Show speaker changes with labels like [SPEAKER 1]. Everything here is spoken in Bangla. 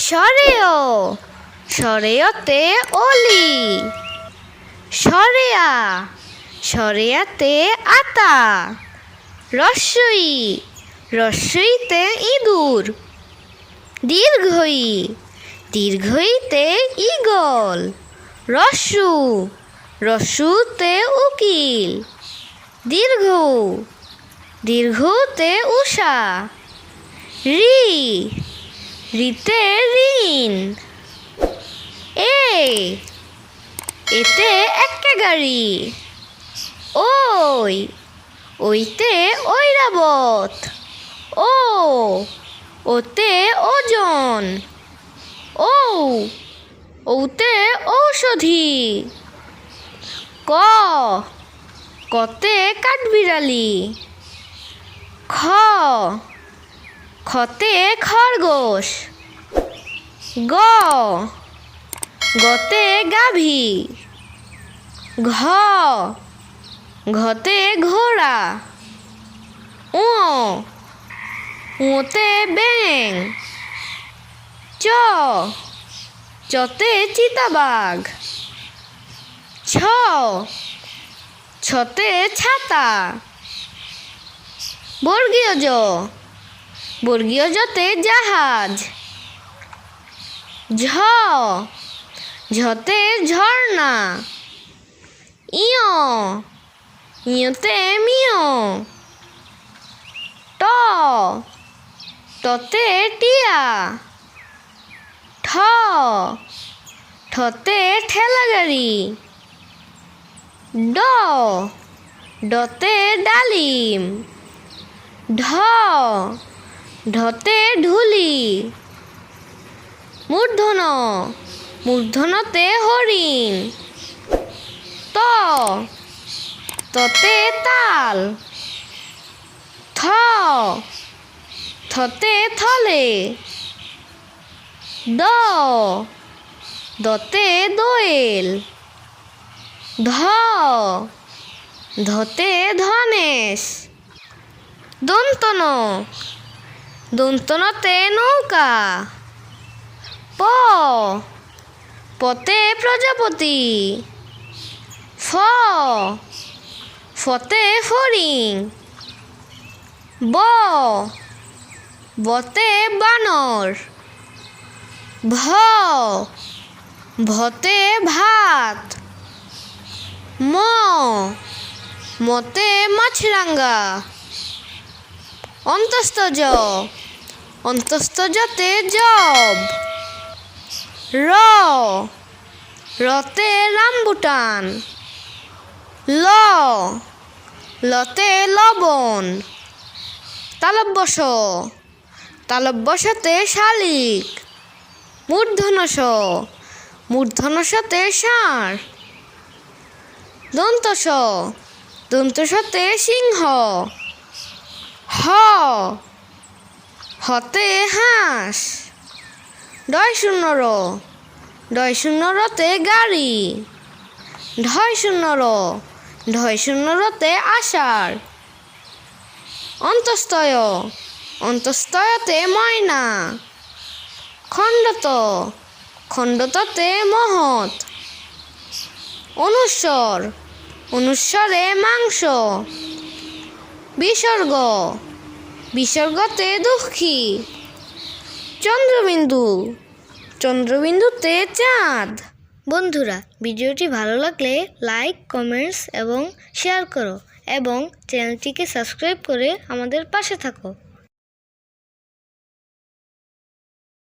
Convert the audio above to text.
[SPEAKER 1] সরেও সরেয়তে অলি সরেয়া সরেয়াতে আতা রস্যই রস্যইতে ইঁদুর দীর্ঘই দীর্ঘইতে ঈগল রস্যু রস্যুতে উকিল, দীর্ঘ, দীর্ঘতে উষা, রি, রিতে ঋণ, এ, এতে একে গাড়ি, ওই, ওইতে ঐরাবত, ও, ওতে ওজন ও ওতে ঔষধি। ক, কতে কাঠবিড়ালি। খ, খতে খরগোশ। গ, গতে গাভী। ঘ, ঘতে ঘোড়া। ও উঁতে ব্যাং চ চতে চিতাবাঘ। ছ। ছতে ছাতা। বর্গীয় জ। বর্গীয় জতে জাহাজ। ঝ। ঝতে ঝর্ণা। ইয়। ইয়তে মিয়। ট। টতে টিয়া। ঠতে ঠেলা গাড়ি ড, ডতে ডালিম। ঢ, ঢতে ঢুলি মূর্ধন মূর্ধনতে হরিণ। ত ততে তাল। থ থতে থলে। দ। দতে দোয়েল। ধ। ধতে ধনেশ। দন্তন। দন্তনতে নৌকা। প। পতে প্রজাপতি। ফ। ফতে ফড়িং। ব। বতে বানর। ভ ভতে ভাত, ম, মতে মাছরাঙ্গা অন্তস্থ জ, অন্তস্থ জতে জব, র, রতে রামবুটান, ল, লতে লবণ, তালব্যস, তালব্যসতে শালিক মূর্ধনস মূর্ধনসতে ষাঁড়। দন্তস। দন্তসতে সিংহ। হ। হতে হাঁস। ডয় শূন্য র ডয় শূন্য রতে গাড়ি। ঢয় শূন্য ঢয় শূন্য রতে আষাঢ়। অন্তস্তয় অন্তস্তয়তে ময়না। খণ্ডত, খণ্ডততে মহৎ। অনুস্বর, অনুস্বরে মাংস। বিসর্গ, বিসর্গতে দুঃখী। চন্দ্রবিন্দু, চন্দ্রবিন্দুতে চাঁদ। বন্ধুরা, ভিডিওটি ভালো লাগলে লাইক কমেন্টস এবং শেয়ার করো এবং চ্যানেলটিকে সাবস্ক্রাইব করে আমাদের পাশে থাকো।